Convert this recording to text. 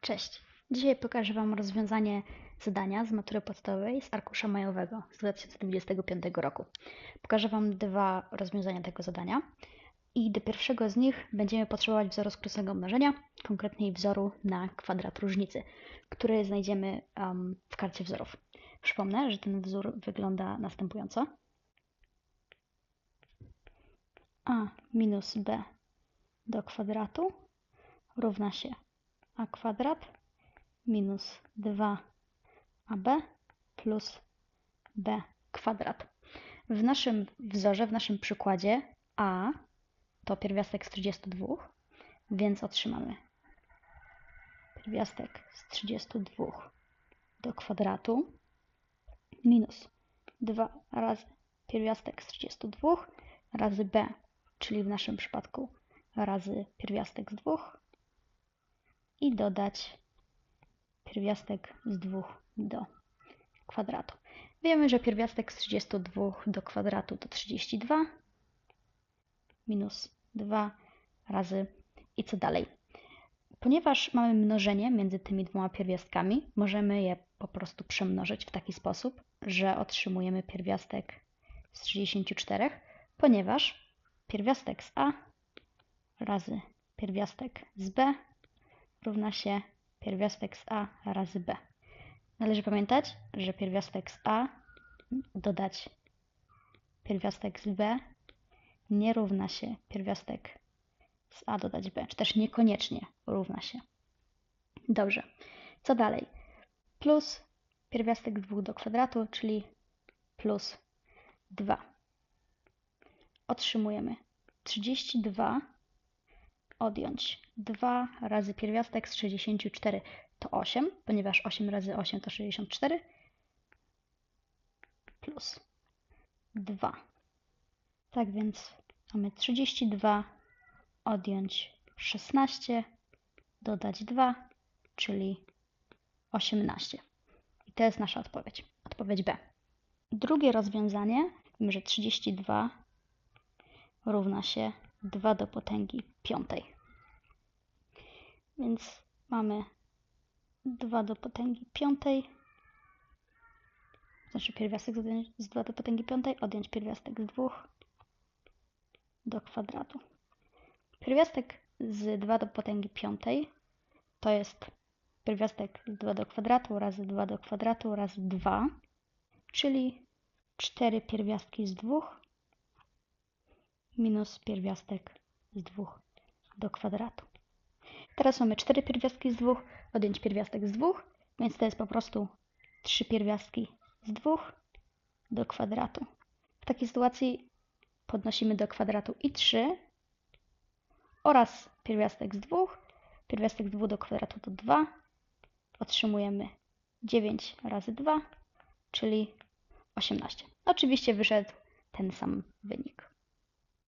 Cześć. Dzisiaj pokażę Wam rozwiązanie zadania z matury podstawowej z arkusza majowego z 2025 roku. Pokażę Wam dwa rozwiązania tego zadania i do pierwszego z nich będziemy potrzebować wzoru skróconego mnożenia, konkretniej wzoru na kwadrat różnicy, który znajdziemy um, w karcie wzorów. Przypomnę, że ten wzór wygląda następująco. a minus b do kwadratu równa się a kwadrat minus 2ab plus b kwadrat. W naszym wzorze, w naszym przykładzie a to pierwiastek z 32, więc otrzymamy pierwiastek z 32 do kwadratu minus 2 razy pierwiastek z 32 razy b, czyli w naszym przypadku razy pierwiastek z 2 i dodać pierwiastek z 2 do kwadratu. Wiemy, że pierwiastek z 32 do kwadratu to 32 minus 2 razy i co dalej. Ponieważ mamy mnożenie między tymi dwoma pierwiastkami, możemy je po prostu przemnożyć w taki sposób, że otrzymujemy pierwiastek z 34, ponieważ pierwiastek z a razy pierwiastek z b równa się pierwiastek z a razy b. Należy pamiętać, że pierwiastek z a dodać pierwiastek z b nie równa się pierwiastek z a dodać b, czy też niekoniecznie równa się. Dobrze, co dalej? Plus pierwiastek 2 do kwadratu, czyli plus 2. Otrzymujemy 32 odjąć 2 razy pierwiastek z 64 to 8, ponieważ 8 razy 8 to 64, plus 2. Tak więc mamy 32 odjąć 16, dodać 2, czyli 18. I to jest nasza odpowiedź. Odpowiedź B. Drugie rozwiązanie, wiemy, że 32 równa się 2 do potęgi piątej. Więc mamy 2 do potęgi piątej, znaczy pierwiastek z 2 do potęgi piątej, odjąć pierwiastek z 2 do kwadratu. Pierwiastek z 2 do potęgi piątej to jest pierwiastek z 2 do kwadratu razy 2 do kwadratu razy 2, czyli 4 pierwiastki z 2 minus pierwiastek z 2 do kwadratu. Teraz mamy 4 pierwiastki z 2, odjąć pierwiastek z 2, więc to jest po prostu 3 pierwiastki z 2 do kwadratu. W takiej sytuacji podnosimy do kwadratu i 3 oraz pierwiastek z 2. Pierwiastek z 2 do kwadratu to 2. Otrzymujemy 9 razy 2, czyli 18. Oczywiście wyszedł ten sam wynik.